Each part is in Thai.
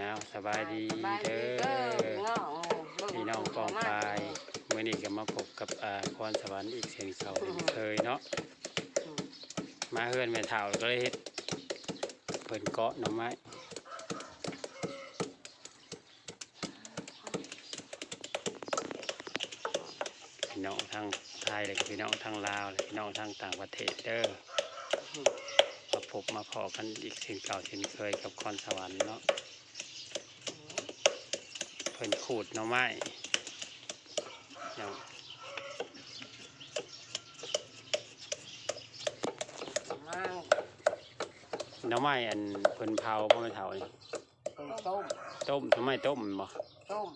อ้าวสบายดีสบายเด้เด้ออน้องเบิ่พี่น้องกองปลายเมื่อนี้ก็มาพบกับอ่าพรสวรรค์อีกเสียงเสาเคยเนาะอืมมาเฮือนแม่เฒ่าก็เลยเฮ็ดเพิ่นเกาะหน่อไม้พี่น้องทางไทยและก็พี่น้องทางลาวและพี่น้องทางต่างประเทศเด้อมาพบมาพอกันอีกเช่นเก่าเช่นเคยกับคอนสวรรค์เนาะเพิ่นขูดหน่อไม้เนาะมาหน่อไม้อันเพิ่นเผาบ่แม่นเฒ่านี่เป็นต้มต้มทำไมต้มบ่ต้ม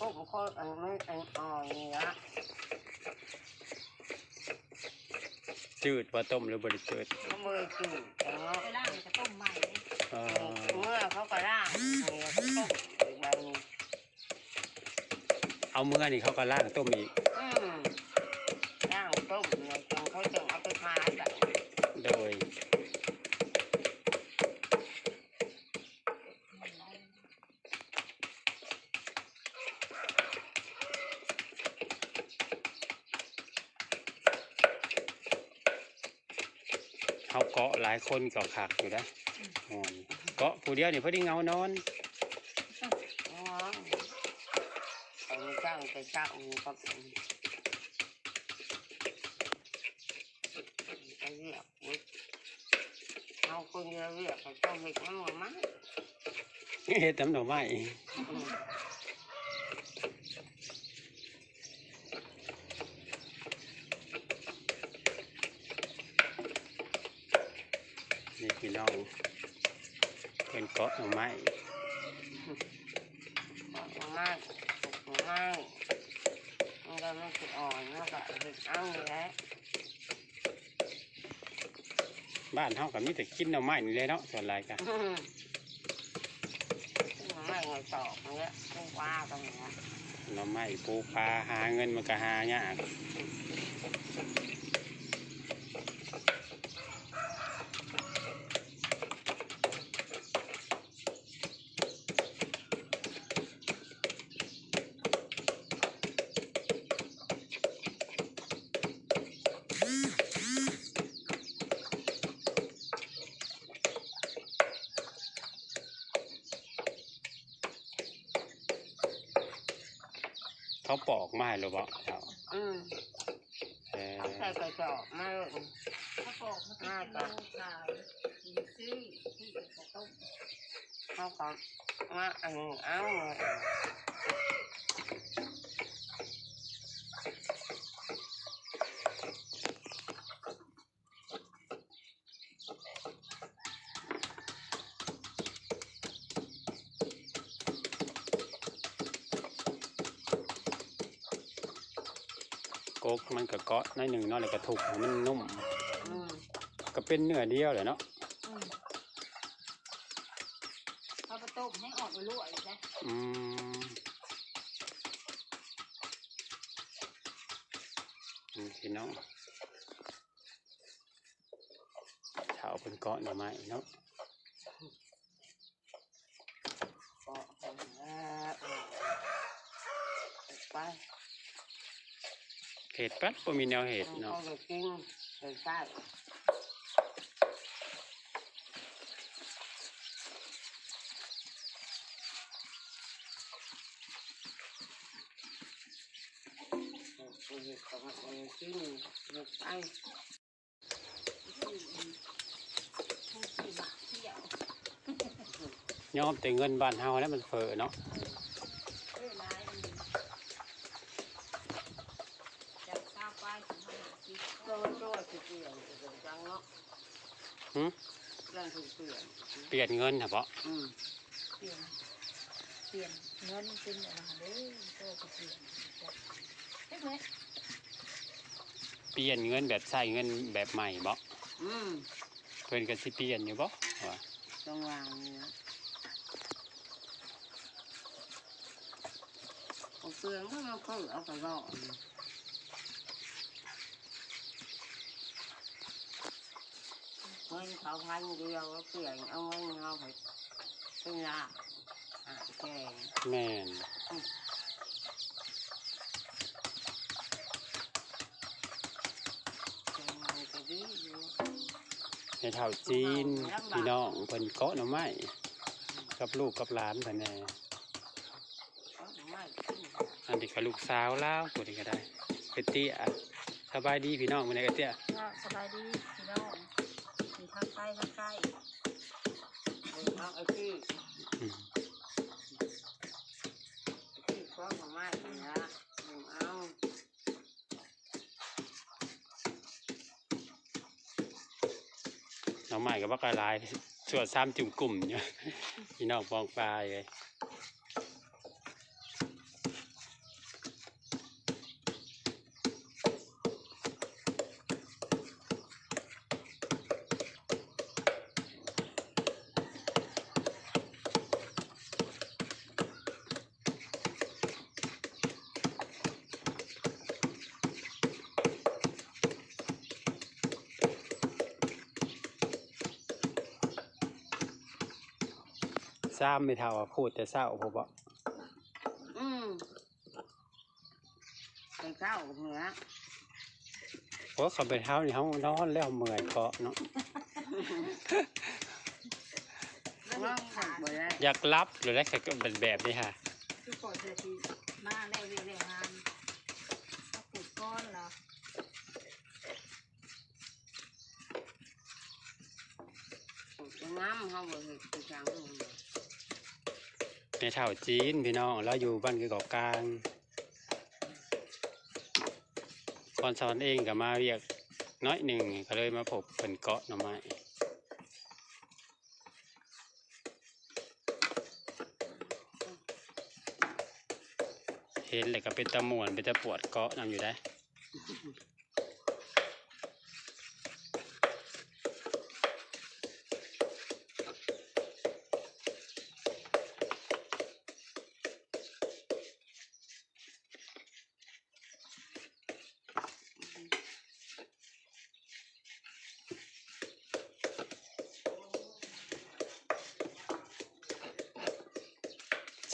ต้มก็อันไม่อันอ่อนนี่ละจืดว่าต้มหรือบ่ได้จืดเขาไม่ได้กินแต่เนาะไปล่างจะต้มใหม่เลยเอ่อเมื่อเขาก็ล่างเนี่ยเขาต้มอีกแบบนี้ เอาเมื่อนี่เขาก็ล้างต้มอีกอืมล่างต้มเนี่ยจนเขาจะเอาไปทานแบบโดย เขาเกาะหลายคนก็ขักอยู่นะนอนเกาะผู้เดียวนี่พอดีเงานอน อ๋อไป จ้างไปจ้างกับไปเรียกเว้ยเอาคนเดียวเรียกเขาเจ้าเห็ดมันหมดมั้งเฮ็ดน้ำหน่อไม้อืมนี่พี่น้องเป็นเกาะหน่อไม้บอกมากถูกมากมันก็ไม่ติดอ่อนแล้วก็เห็ดเอาอยู่แล้วบ้านเฮาก็มีแต่กินหน่อไม้นี่แหละเนาะส่วนหลายก็อืมไม่ไงตอกเนี้ยไม่ว่ากันเนี้ยหน่อไม้ปูปลาหาเงินมันก็หายาก เขาปอกไม้หรือเปล่าเจ้าอืมเออใส่กระจอกมาเลยถ้าปอกมันจะเป็นโลขายมีซื้อที่จะต้มเขาก็มาอันนี้เอา กกมันก็เกาะในอยหนึ่งเนาะแล้วก็ถูกให้มันนุ่ม อืมก็เป็นเนื้อเดียวเลยเนาะอืมเอาไปต้มให้ออกไปลวกอีกนะอืมอืมพี่น้องเช้าเป็นเกาะหน่อไม้เนาะก็เอาแล้วไป เห็ดปั๊บก็มีแนวเห็ดเขาเนาะจะกินจะใช่เขาจะกินจะใช่ผู้สี่บาทเที่ยวยอมแต่เงินบ้านเฮาแล้วมันเฟอเนาะ เอ้ยลายอันนี้จากข้าวไปถึงมาหากิน โดนโดนเปลี่ยนเป็นจังเนาะหึเรื่องถูกเปลี่ยนเปลี่ยนเงินเหรอเปาะอืมเปลี่ยน เปลี่ยนเงินเป็นอะไรเด้อโตก็เปลี่ยนเล็กไหมเปลี่ยนเงินแบบใส่เงินแบบใหม่เปาะอืมเพิ่นก็สิเปลี่ยนอยู่บ่ว่าตรงวางนี่นะเอาเปลืองก็มาเพิ่มเอาไปรอเงิ นเขาพันเดียวแล้วเปลี่ยนเอาเงินเอาไปเป็นยาแกงแม่นแกงมันก็ดีอยู่ในเท่าจีนพี่น้องเพิ่นเกาะหน่อไม้กับลูกกับหลานเพิ่นแน่เอาไม่ขึ้นอันนี้ก็ลูกสาวลาวผู้นี้ก็ได้เอเตี้ยสบายดีพี่น้องมื้อนี้เอเตี้ย สบายดีพี่น้อง ทางใกล้ทางใกล้เอาไอ้ที่อืมที่ฟ้องของไม้นี่ละดึงเอาหน่อไม้ก็บ่กหลายส่วนซ้ำจุ่มกลุ่มอยู่พี่น้องปองปลายเลย ซ้ำไม่เท่าว่าพูดแต่เศร้าผมบอกอืมไปเข้าเหนือเพราะเขาไปเท้านี่เขานอนแล้วเมื่อยเกาะเนาะว่างขัดบ่ได้อยากรับหรือได้ก็เป็นแบบนี้ค่ะคือปอดเสียทีมาแล้วเรียกงานถ้าปวดก้อนเหรอน้ำเขาบ่เห็ดไปจังลง ในเท่าจีนพี่น้องแล้วอยู่บ้านคือเกาะกลางก่อนสอนเองก็มาเรียกน้อยหนึ่งก็เลยมาพบเป็นเกาะหน่อไม้เห็นเลยก็เป็นตะมวนเป็นตะปวดเกาะนำอยู่ได้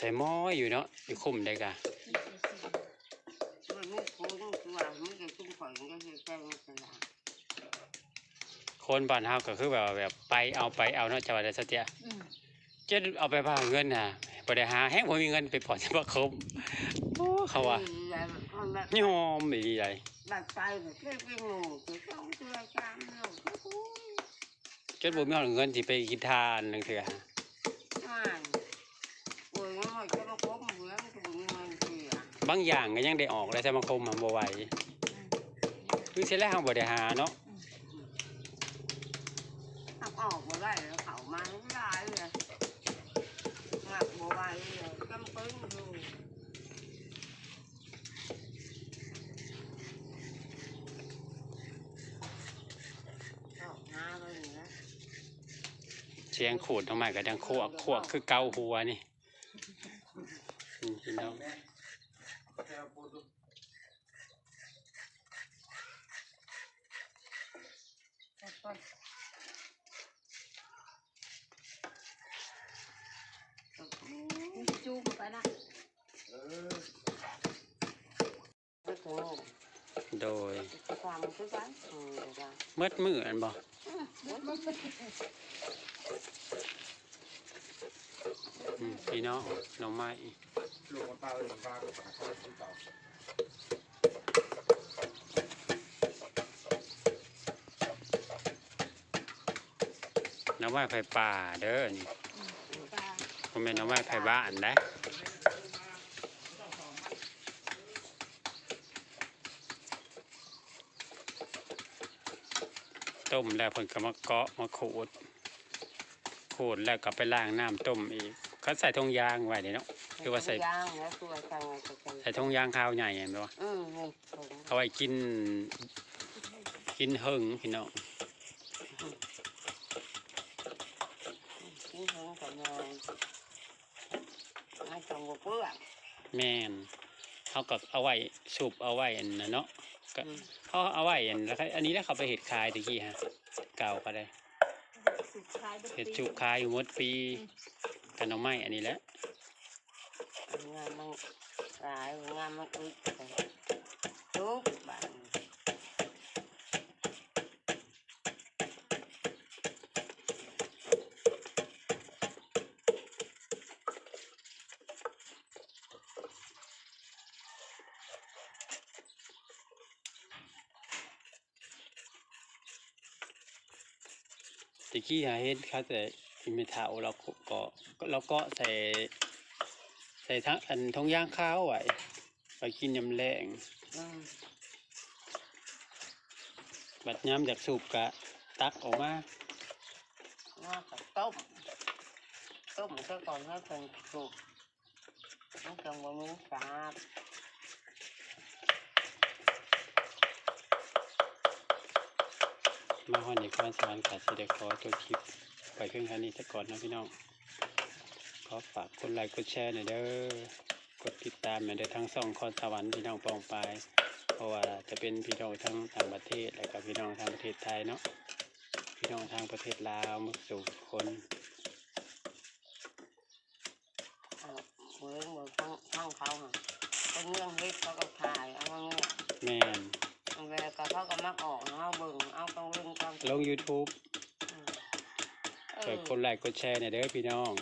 ใส่หม้ออยู่เนาะอยู่คุมได้กะมันไม่คุ้นตัวมันจะชุ่มข่อนก็จะแจ้งสลาคนบ้านเฮาก็คือแบบแบบไปเอาไปเอาเนาะจังหวัดสเตียอืมจะเอาไปพาเงินน่ะบ่ได้หาแฮงบ่มีเงินไปผ่อนจะบ่ครบโอ้เขาว่ามันแบบยอมอีใหญ่แบบไปแบบเล่นไปงูจะต้องตัวจามเนาะก็คุ้นจนบ่มีเงินสิไปกินทานจังซี่ฮะง่ายโอ้ยมันห อยจะมาคบเหมือนกับมีเงินเสียบางอย่างก็ยังได้ออกแล้วสมาคมมันบ่ไหวอืมคือสิแล้วเฮาบ่ได้หาเนาะถ้าออกมาได้แล้วเขามาไม่ได้เลยหนักบัวใบเลยกำปึ้งดูออกหน้าไปอย่างนี้เสียงขูดออกมาก็ดังโคกโคกคือเกาหัวนี่ อืมพี่น้องแต่ก่อนมึงจะจูบไปนะก็ น้อมื้ออันบ่อืมพี่น้องหน่อไม้ลูกมันปลาเลยปลาก็ปลาเขาที่เก่าหน่อไม้ไผป่าเด้อนี่ปลาบ่แม่นน่อไม้ไผบ้านนะต้มแล้วเพิ่นก็มาเกาะมาขูด ขูดแล้วก็ไปล้างน้ำต้มอีกเขาใส่ทงยางไว้เด้เนาะคือว่าใส่ย่างแล้วตัวจังไงจะจังใส่ทงยางขาวใหญ่เห็นบ่อืมนี่ผมเอาไว้กิน กินเฮิงพี่น้องกินเพิ่งกับนอนไม่ต้องบ่เปื้อนแม่นเขาก็เอาไว้สูบเอาไว้อันน่ะเนาะก็อืมเขาเอาไว้อันแล้วก็อันนี้แล้วเขาไปเห็ดขายตะกี้ฮะ เก่าก็ได้ สุดท้ายเห็ดจุกคายอยู่หมดปีกันเอาไม้อันนี้แหละงามมันหลายงามมันอึดทุกบ้าน ตะกี้หาเห็นเขาแต่อิมิทาโอเราก็เราก็ใส่ ใส่ทั้งอันท้องย่างข้าวไว้ไปกินยำแรงบัดย้ำจากสูบกะ ตักออกมาน่าต้มต้มซะก่อนให้เป็นสุกมันจังว่ามีสาบ มาฮอนในก้อนสวรรค์ขาสิเดขอตัวคลิปไปเพียงแค่นี้ซะก่อนนะพี่น้อง ขอฝากกดไลค์กดแชร์หน่อยเด้อ กดติดตามหน่อยเด้อทั้งสองคอนสวรรค์พี่น้องปองปายเพราะว่าจะเป็นพี่น้องทั้งต่างประเทศและกับพี่น้องทางประเทศไทยเนาะ พี่น้องทางประเทศลาวมุกสุคนเอาเหมือนเหมือนข้างข้างเขาอะเป็นเรื่องเฮ็ดเขาก็ขายเอามาเนี่ยแม่น เวลาก็เขาก็มักออกเอาเบิ่งเอากังเล่นกันลง YouTube อืมเอเปิอดกดไลค์กดแชร์หน่อยเด้อพี่น้อง